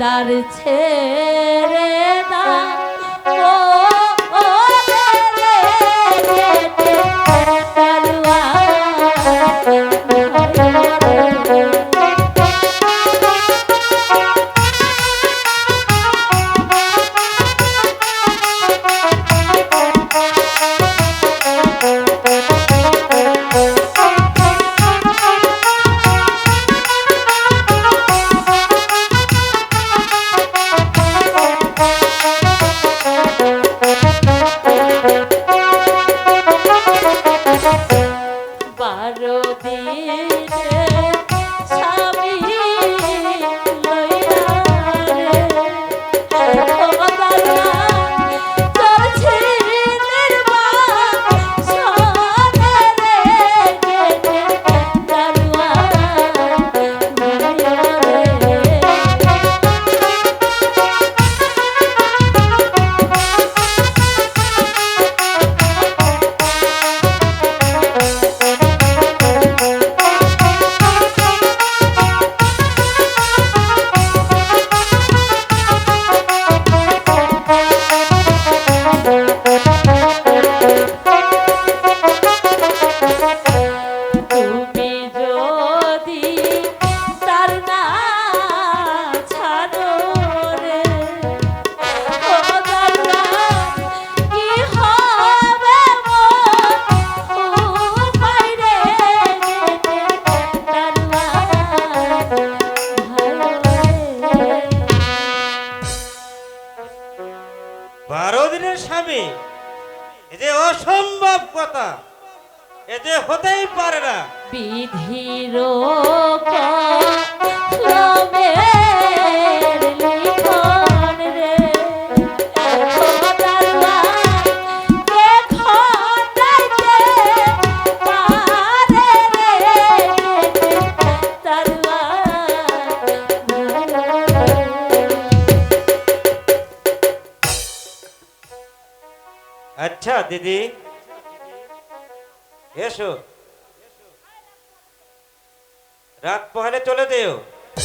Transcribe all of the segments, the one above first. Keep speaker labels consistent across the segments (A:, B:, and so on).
A: দার ছেড়ে দা ও
B: যে অসম্ভব কথা এ যে হতেই পারে না।
A: বিধির
B: আচ্ছা দিদি। এসো। রাত পোহালে চলে দেও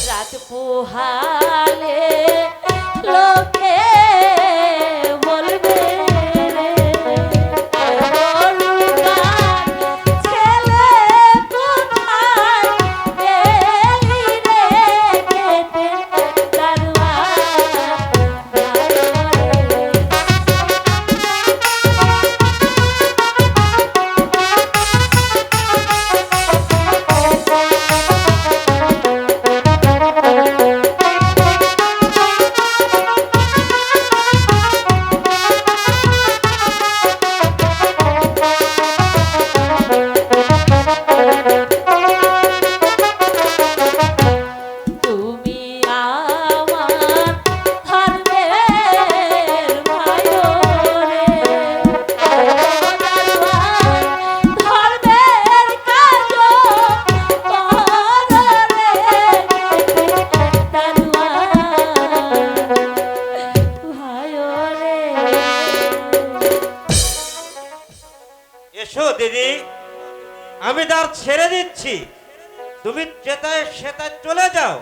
A: রাত পোহালে
B: এসো, দিদি। আমি তার ছেড়ে দিচ্ছি। তুমি যেতায় সেতায় চলে যাও।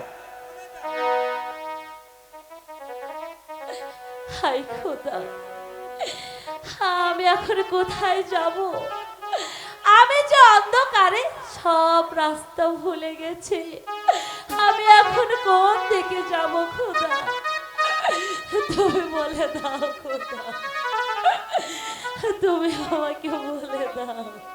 A: হাই খোদা। আমি এখন কোথায় যাব? আমি যে অন্ধকারে সব রাস্তা ভুলে গেছি। আমি এখন কোন দিকে যাব খোদা? তুমি বলে দাও খোদা। তুমি আমাকে বলে দাও